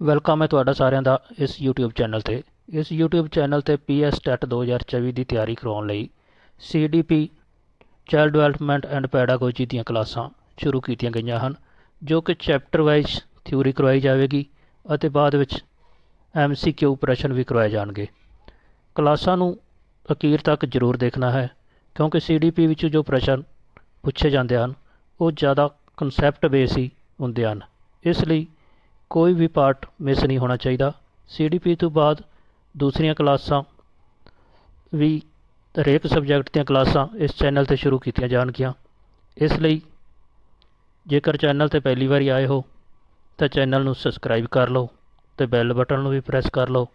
Welcome ਹੈ ਤੁਹਾਡਾ ਸਾਰਿਆਂ ਦਾ ਇਸ YouTube ਚੈਨਲ ਤੇ। ਇਸ YouTube ਚੈਨਲ ਤੇ PS ਟੈਟ 2024 ਦੀ ਤਿਆਰੀ ਕਰਵਾਉਣ ਲਈ CDP child development and pedagogy ਦੀਆਂ ਕਲਾਸਾਂ ਸ਼ੁਰੂ ਕੀਤੀਆਂ ਗਈਆਂ ਹਨ, ਜੋ ਕਿ ਚੈਪਟਰ ਵਾਈਜ਼ ਥਿਊਰੀ ਕਰਵਾਈ ਜਾਵੇਗੀ ਅਤੇ ਬਾਅਦ ਵਿੱਚ MCQ ਪ੍ਰਸ਼ਨ ਵੀ ਕਰਵਾਏ ਜਾਣਗੇ। ਕਲਾਸਾਂ ਨੂੰ ਅਖੀਰ ਤੱਕ ਜ਼ਰੂਰ ਦੇਖਣਾ ਹੈ, ਕਿਉਂਕਿ CDP ਵਿੱਚ ਜੋ ਪ੍ਰਸ਼ਨ ਪੁੱਛੇ ਜਾਂਦੇ ਹਨ, ਉਹ ਜ਼ਿਆਦਾ ਕਨਸੈਪਟ ਬੇਸ ਹੀ ਹੁੰਦੇ ਹਨ। ਇਸ ਲਈ ਕੋਈ ਵੀ ਪਾਰਟ ਮਿਸ ਨਹੀਂ ਹੋਣਾ ਚਾਹੀਦਾ। CDP ਤੋਂ ਬਾਅਦ ਦੂਸਰੀਆਂ ਕਲਾਸਾਂ ਵੀ ਹਰੇਕ ਸਬਜੈਕਟ ਦੀਆਂ ਕਲਾਸਾਂ ਇਸ ਚੈਨਲ ਤੇ ਸ਼ੁਰੂ ਕੀਤੀਆਂ ਜਾਣਗੀਆਂ। ਇਸ ਲਈ ਜੇਕਰ ਚੈਨਲ ਤੇ ਪਹਿਲੀ ਵਾਰੀ ਆਏ ਹੋ, ਤਾਂ ਚੈਨਲ ਨੂੰ ਸਬਸਕ੍ਰਾਈਬ ਕਰ ਲਓ ਤੇ ਬੈਲ ਬਟਨ ਨੂੰ ਵੀ ਪ੍ਰੈਸ ਕਰ ਲਓ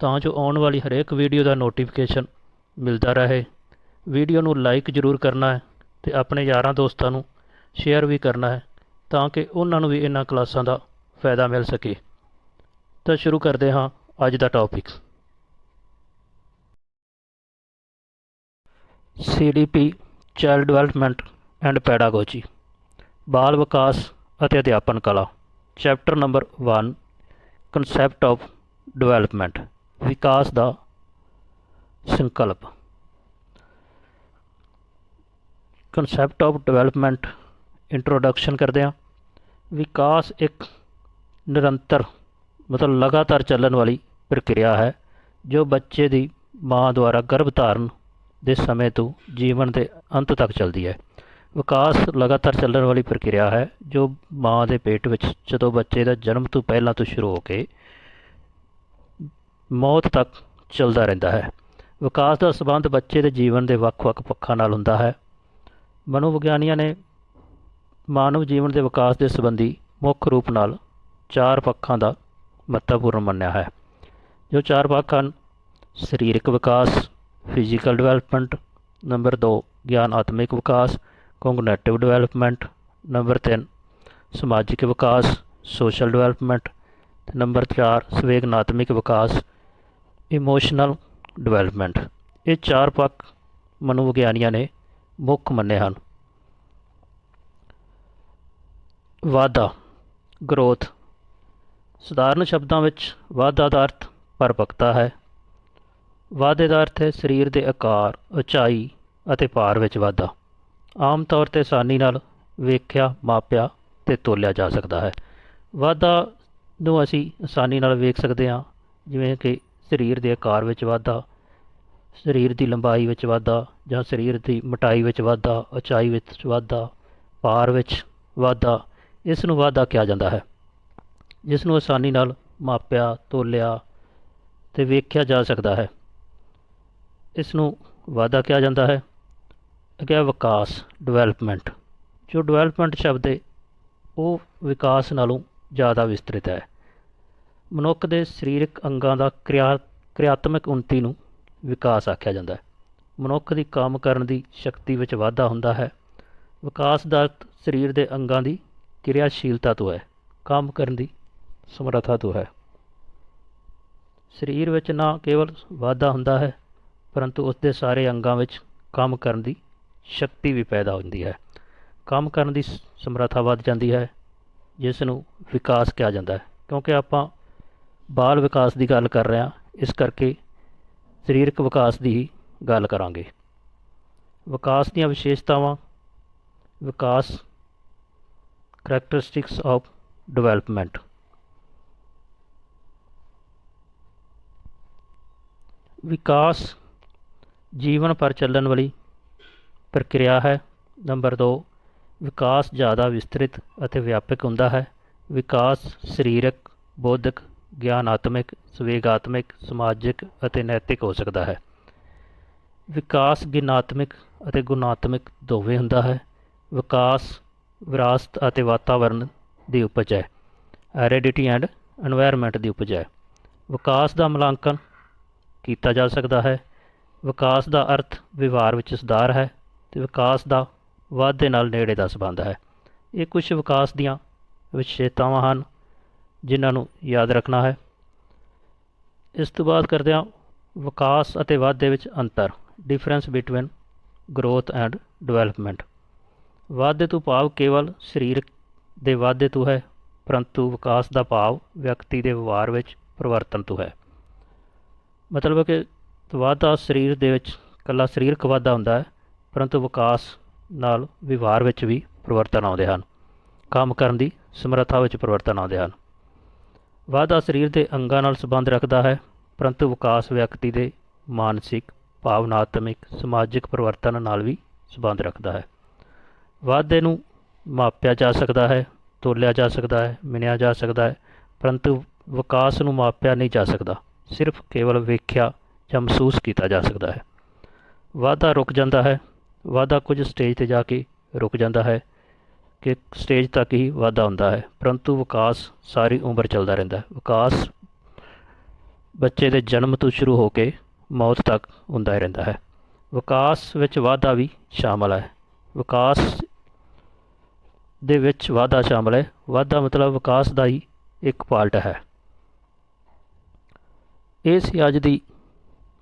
ਤਾਂ ਜੋ ਆਉਣ ਵਾਲੀ ਹਰੇਕ ਵੀਡੀਓ ਦਾ ਨੋਟੀਫਿਕੇਸ਼ਨ ਮਿਲਦਾ ਰਹੇ। ਵੀਡੀਓ ਨੂੰ ਲਾਈਕ ਜ਼ਰੂਰ ਕਰਨਾ ਹੈ ਤੇ ਆਪਣੇ ਯਾਰਾਂ ਦੋਸਤਾਂ ਨੂੰ ਸ਼ੇਅਰ ਵੀ ਕਰਨਾ ਹੈ ਤਾਂ ਕਿ ਉਹਨਾਂ ਨੂੰ ਵੀ ਇਹਨਾਂ ਕਲਾਸਾਂ ਦਾ ਫਾਇਦਾ ਮਿਲ ਸਕੇ। ਤਾਂ ਸ਼ੁਰੂ ਕਰਦੇ ਹਾਂ ਅੱਜ ਦਾ topic CDP child development and pedagogy ਬਾਲ ਵਿਕਾਸ ਅਤੇ ਅਧਿਆਪਨ ਕਲਾ chapter number 1 concept of development ਵਿਕਾਸ ਦਾ ਸੰਕਲਪ ਕਨਸੈਪਟ ਆਫ ਡਿਵੈਲਪਮੈਂਟ ਇੰਟਰੋਡਕਸ਼ਨ ਕਰਦੇ ਹਾਂ। ਵਿਕਾਸ ਇੱਕ ਨਿਰੰਤਰ, ਮਤਲਬ ਲਗਾਤਾਰ ਚੱਲਣ ਵਾਲੀ ਪ੍ਰਕਿਰਿਆ ਹੈ, ਜੋ ਬੱਚੇ ਦੀ ਮਾਂ ਦੁਆਰਾ ਗਰਭ ਧਾਰਨ ਦੇ ਸਮੇਂ ਤੋਂ ਜੀਵਨ ਦੇ ਅੰਤ ਤੱਕ ਚੱਲਦੀ ਹੈ। ਵਿਕਾਸ ਲਗਾਤਾਰ ਚੱਲਣ ਵਾਲੀ ਪ੍ਰਕਿਰਿਆ ਹੈ, ਜੋ ਮਾਂ ਦੇ ਪੇਟ ਵਿੱਚ ਜਦੋਂ ਬੱਚੇ ਦਾ ਜਨਮ ਤੋਂ ਪਹਿਲਾਂ ਤੋਂ ਸ਼ੁਰੂ ਹੋ ਕੇ ਮੌਤ ਤੱਕ ਚੱਲਦਾ ਰਹਿੰਦਾ ਹੈ। ਵਿਕਾਸ ਦਾ ਸਬੰਧ ਬੱਚੇ ਦੇ ਜੀਵਨ ਦੇ ਵੱਖ-ਵੱਖ ਪੱਖਾਂ ਨਾਲ ਹੁੰਦਾ ਹੈ। ਮਨੋਵਿਗਿਆਨੀਆਂ ਨੇ ਮਾਨਵ ਜੀਵਨ ਦੇ ਵਿਕਾਸ ਦੇ ਸੰਬੰਧੀ ਮੁੱਖ ਰੂਪ ਨਾਲ ਚਾਰ ਪੱਖਾਂ ਦਾ ਮਹੱਤਵਪੂਰਨ ਮੰਨਿਆ ਹੈ। ਜੋ ਚਾਰ ਪੱਖ ਹਨ, ਸਰੀਰਕ ਵਿਕਾਸ ਫਿਜ਼ੀਕਲ ਡਿਵੈਲਪਮੈਂਟ ਨੰਬਰ 2 ਗਿਆਨਾਤਮਿਕ ਵਿਕਾਸ ਕੋਗਨੀਟਿਵ ਡਿਵੈਲਪਮੈਂਟ ਨੰਬਰ 3 ਸਮਾਜਿਕ ਵਿਕਾਸ ਸੋਸ਼ਲ ਡਿਵੈਲਪਮੈਂਟ ਤੇ ਨੰਬਰ 4 ਸੰਵੇਗਨਾਤਮਿਕ ਵਿਕਾਸ ਇਮੋਸ਼ਨਲ ਡਿਵੈਲਪਮੈਂਟ ਇਹ ਚਾਰ ਪੱਖ ਮਨੋਵਿਗਿਆਨੀਆਂ ਨੇ ਮੁੱਖ ਮੰਨੇ ਹਨ। ਵਾਧਾ ਗਰੋਥ ਸਧਾਰਨ ਸ਼ਬਦਾਂ ਵਿੱਚ ਵਾਧਾ ਦਾ ਅਰਥ ਪਰਪਕਤਾ ਹੈ। ਵਾਧੇ ਦਾ ਅਰਥ ਹੈ ਸਰੀਰ ਦੇ ਆਕਾਰ, ਉਚਾਈ ਅਤੇ ਭਾਰ ਵਿੱਚ ਵਾਧਾ। ਆਮ ਤੌਰ ਤੇ ਆਸਾਨੀ ਨਾਲ ਵੇਖਿਆ, ਮਾਪਿਆ ਤੇ ਤੋਲਿਆ ਜਾ ਸਕਦਾ ਹੈ। ਵਾਧਾ ਨੂੰ ਅਸੀਂ ਆਸਾਨੀ ਨਾਲ ਵੇਖ ਸਕਦੇ ਹਾਂ, ਜਿਵੇਂ ਕਿ ਸਰੀਰ ਦੇ ਆਕਾਰ ਵਿੱਚ ਵਾਧਾ, ਸਰੀਰ ਦੀ ਲੰਬਾਈ ਵਿੱਚ ਵਾਧਾ ਜਾਂ ਸਰੀਰ ਦੀ ਮੋਟਾਈ ਵਿੱਚ ਵਾਧਾ, ਉਚਾਈ ਵਿੱਚ ਵਾਧਾ, ਭਾਰ ਵਿੱਚ ਵਾਧਾ, ਇਸ ਨੂੰ ਵਾਧਾ ਕਿਹਾ ਜਾਂਦਾ ਹੈ। ਜਿਸ ਨੂੰ ਆਸਾਨੀ ਨਾਲ ਮਾਪਿਆ, ਤੋਲਿਆ ਤੇ ਵੇਖਿਆ ਜਾ ਸਕਦਾ ਹੈ। ਇਸ ਨੂੰ ਵਾਧਾ ਕਿਹਾ ਜਾਂਦਾ ਹੈ। ਅਗਿਆ ਵਿਕਾਸ, ਡਿਵੈਲਪਮੈਂਟ। ਜੋ ਡਿਵੈਲਪਮੈਂਟ ਸ਼ਬਦ ਹੈ, ਉਹ ਵਿਕਾਸ ਨਾਲੋਂ ਜ਼ਿਆਦਾ ਵਿਸਤ੍ਰਿਤ ਹੈ। ਮਨੁੱਖ ਦੇ ਸਰੀਰਕ ਅੰਗਾਂ ਦਾ ਕਿਰਿਆ, ਕਿਰਿਆਤਮਕ ਉન્નਤੀ ਨੂੰ ਵਿਕਾਸ ਆਖਿਆ ਜਾਂਦਾ ਹੈ। ਮਨੁੱਖ ਦੀ ਕੰਮ ਕਰਨ ਦੀ ਸ਼ਕਤੀ ਵਿੱਚ ਵਾਧਾ ਹੁੰਦਾ ਹੈ। ਵਿਕਾਸ ਦਾ ਸਰੀਰ ਦੇ ਅੰਗਾਂ ਦੀ ਕਿਰਿਆਸ਼ੀਲਤਾ ਤੋਂ ਹੈ। ਕੰਮ ਕਰਨ ਦੀ ਸਮਰੱਥਾ ਤੋਂ ਹੈ। ਸਰੀਰ ਵਿੱਚ ਨਾ ਕੇਵਲ ਵਾਧਾ ਹੁੰਦਾ ਹੈ, ਪਰੰਤੂ ਉਸ ਦੇ ਸਾਰੇ ਅੰਗਾਂ ਵਿੱਚ ਕੰਮ ਕਰਨ ਦੀ ਸ਼ਕਤੀ ਵੀ ਪੈਦਾ ਹੁੰਦੀ ਹੈ। ਕੰਮ ਕਰਨ ਦੀ ਸਮਰੱਥਾ ਵੱਧ ਜਾਂਦੀ ਹੈ ਜਿਸ ਨੂੰ ਵਿਕਾਸ ਕਿਹਾ ਜਾਂਦਾ ਹੈ। ਕਿਉਂਕਿ ਆਪਾਂ ਬਾਲ ਵਿਕਾਸ ਦੀ ਗੱਲ ਕਰ ਰਹੇ ਹਾਂ, ਇਸ ਕਰਕੇ ਸਰੀਰਕ ਵਿਕਾਸ ਦੀ ਹੀ ਗੱਲ ਕਰਾਂਗੇ। ਵਿਕਾਸ ਦੀਆਂ ਵਿਸ਼ੇਸ਼ਤਾਵਾਂ, ਵਿਕਾਸ ਕਰੈਕਟਰਿਸਟਿਕਸ ਆਫ ਡਿਵੈਲਪਮੈਂਟ ਵਿਕਾਸ ਜੀਵਨ ਪਰ ਚੱਲਣ ਵਾਲੀ ਪ੍ਰਕਿਰਿਆ ਹੈ। ਨੰਬਰ 2 ਵਿਕਾਸ ਜ਼ਿਆਦਾ ਵਿਸਤ੍ਰਿਤ ਅਤੇ ਵਿਆਪਕ ਹੁੰਦਾ ਹੈ। ਵਿਕਾਸ ਸਰੀਰਕ, ਬੌਧਿਕ, ਗਿਆਨਾਤਮਿਕ, ਸਵੇਗਾਤਮਿਕ, ਸਮਾਜਿਕ ਅਤੇ ਨੈਤਿਕ ਹੋ ਸਕਦਾ ਹੈ। ਵਿਕਾਸ ਗਿਆਨਾਤਮਿਕ ਅਤੇ ਗੁਣਾਤਮਿਕ ਦੋਵੇਂ ਹੁੰਦਾ ਹੈ। ਵਿਕਾਸ ਵਿਰਾਸਤ ਅਤੇ ਵਾਤਾਵਰਣ ਦੀ ਉਪਜ ਹੈ। ਹੈਰੀਡਿਟੀ ਐਂਡ এনवायरमेंट ਦੀ ਉਪਜ ਹੈ। ਵਿਕਾਸ ਦਾ ਮੁਲਾਂਕਣ ਕੀਤਾ ਜਾ ਸਕਦਾ ਹੈ। ਵਿਕਾਸ ਦਾ ਅਰਥ ਵਿਵਹਾਰ ਵਿੱਚ ਸੁਧਾਰ ਹੈ ਤੇ ਵਿਕਾਸ ਦਾ ਵਾਧੇ ਨਾਲ ਨੇੜੇ ਦਾ ਸੰਬੰਧ ਹੈ। ਇਹ ਕੁਝ ਵਿਕਾਸ ਦੀਆਂ ਵਿਸ਼ੇਸ਼ਤਾਵਾਂ ਹਨ ਜਿਨ੍ਹਾਂ ਨੂੰ ਯਾਦ ਰੱਖਣਾ ਹੈ। ਇਸ ਤੋਂ ਬਾਅਦ ਕਰਦੇ ਹਾਂ ਵਿਕਾਸ ਅਤੇ ਵਾਧੇ ਵਿੱਚ ਅੰਤਰ difference between growth and development ਵਾਧੇ ਤੋਂ ਭਾਵ ਕੇਵਲ ਸਰੀਰ ਦੇ ਵਾਧੇ ਤੋਂ ਹੈ, ਪਰੰਤੂ ਵਿਕਾਸ ਦਾ ਭਾਵ ਵਿਅਕਤੀ ਦੇ ਵਿਵਹਾਰ ਵਿੱਚ ਪਰਿਵਰਤਨ ਤੋਂ ਹੈ। ਮਤਲਬ ਕਿ ਵਾਧਾ ਸਰੀਰ ਦੇ ਵਿੱਚ, ਇਕੱਲਾ ਸਰੀਰਕ ਵਾਧਾ ਹੁੰਦਾ ਹੈ, ਪਰੰਤੂ ਵਿਕਾਸ ਨਾਲ ਵਿਵਹਾਰ ਵਿੱਚ ਵੀ ਪਰਿਵਰਤਨ ਆਉਂਦੇ ਹਨ। ਕੰਮ ਕਰਨ ਦੀ ਸਮਰੱਥਾ ਵਿੱਚ ਪਰਿਵਰਤਨ ਆਉਂਦੇ ਹਨ। ਵਾਧਾ ਸਰੀਰ ਦੇ ਅੰਗਾਂ ਨਾਲ ਸੰਬੰਧ ਰੱਖਦਾ ਹੈ, ਪਰੰਤੂ ਵਿਕਾਸ ਵਿਅਕਤੀ ਦੇ ਮਾਨਸਿਕ, ਭਾਵਨਾਤਮਿਕ, ਸਮਾਜਿਕ ਪਰਿਵਰਤਨ ਨਾਲ ਵੀ ਸੰਬੰਧ ਰੱਖਦਾ ਹੈ। ਵਾਧੇ ਨੂੰ ਮਾਪਿਆ ਜਾ ਸਕਦਾ ਹੈ, ਤੋਲਿਆ ਜਾ ਸਕਦਾ ਹੈ ਮਿਣਿਆ ਜਾ ਸਕਦਾ ਹੈ, ਪਰੰਤੂ ਵਿਕਾਸ ਨੂੰ ਮਾਪਿਆ ਨਹੀਂ ਜਾ ਸਕਦਾ। ਸਿਰਫ ਕੇਵਲ ਵੇਖਿਆ ਜਾਂ ਮਹਿਸੂਸ ਕੀਤਾ ਜਾ ਸਕਦਾ ਹੈ। ਵਾਧਾ ਰੁਕ ਜਾਂਦਾ ਹੈ। ਵਾਧਾ ਕੁਝ ਸਟੇਜ ਤੇ ਜਾ ਕੇ ਰੁਕ ਜਾਂਦਾ ਹੈ ਕਿ ਸਟੇਜ ਤੱਕ ਹੀ ਵਾਧਾ ਹੁੰਦਾ ਹੈ। ਪਰੰਤੂ ਵਿਕਾਸ ਸਾਰੀ ਉਮਰ ਚੱਲਦਾ ਰਹਿੰਦਾ ਹੈ। ਵਿਕਾਸ ਬੱਚੇ ਦੇ ਜਨਮ ਤੋਂ ਸ਼ੁਰੂ ਹੋ ਕੇ ਮੌਤ ਤੱਕ ਹੁੰਦਾ ਹੀ ਰਹਿੰਦਾ ਹੈ। ਵਿਕਾਸ ਵਿੱਚ ਵਾਧਾ ਵੀ ਸ਼ਾਮਲ ਹੈ। ਵਿਕਾਸ ਦੇ ਵਿੱਚ ਵਾਧਾ ਸ਼ਾਮਲ ਹੈ। ਵਾਧਾ ਮਤਲਬ ਵਿਕਾਸ ਦਾ ਹੀ ਇੱਕ ਪਾਰਟ ਹੈ। ਇਹ ਸੀ ਅੱਜ ਦੀ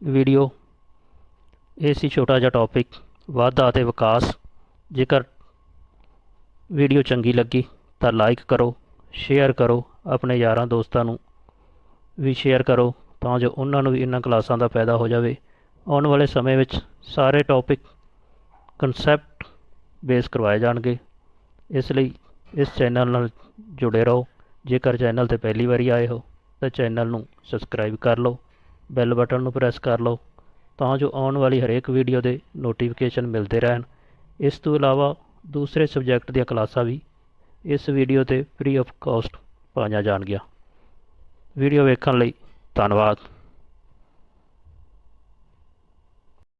ਵੀਡੀਓ ਇਹ ਸੀ ਛੋਟਾ ਜਿਹਾ ਟੌਪਿਕ ਵਾਧਾ ਅਤੇ ਵਿਕਾਸ। ਜੇਕਰ ਵੀਡੀਓ ਚੰਗੀ ਲੱਗੀ ਤਾਂ ਲਾਈਕ ਕਰੋ ਸ਼ੇਅਰ ਕਰੋ, ਆਪਣੇ ਯਾਰਾਂ ਦੋਸਤਾਂ ਨੂੰ ਵੀ ਸ਼ੇਅਰ ਕਰੋ ਤਾਂ ਜੋ ਉਹਨਾਂ ਨੂੰ ਵੀ ਇਹਨਾਂ ਕਲਾਸਾਂ ਦਾ ਫਾਇਦਾ ਹੋ ਜਾਵੇ। ਆਉਣ ਵਾਲੇ ਸਮੇਂ ਵਿੱਚ ਸਾਰੇ ਟੌਪਿਕ ਕਨਸੈਪਟ ਬੇਸ ਕਰਵਾਏ ਜਾਣਗੇ। ਇਸ ਲਈ ਇਸ ਚੈਨਲ ਨਾਲ ਜੁੜੇ ਰਹੋ। ਜੇਕਰ ਚੈਨਲ ਤੇ ਪਹਿਲੀ ਵਾਰੀ ਆਏ ਹੋ ਤਾਂ ਚੈਨਲ ਨੂੰ ਸਬਸਕ੍ਰਾਈਬ ਕਰ ਲਓ, ਬੈਲ ਬਟਨ ਨੂੰ ਪ੍ਰੈਸ ਕਰ ਲਓ, ਤਾਂ ਜੋ ਆਉਣ ਵਾਲੀ ਹਰੇਕ ਵੀਡੀਓ ਦੇ ਨੋਟੀਫਿਕੇਸ਼ਨ ਮਿਲਦੇ ਰਹਿਣ। ਇਸ ਤੋਂ ਇਲਾਵਾ ਦੂਸਰੇ ਸਬਜੈਕਟ ਦੀਆਂ ਕਲਾਸਾਂ ਵੀ ਇਸ ਵੀਡੀਓ ਤੇ ਫ੍ਰੀ ਆਫ ਕਾਸਟ ਪਾਈਆਂ ਜਾਣਗੀਆਂ। ਵੀਡੀਓ ਵੇਖਣ ਲਈ ਧੰਨਵਾਦ।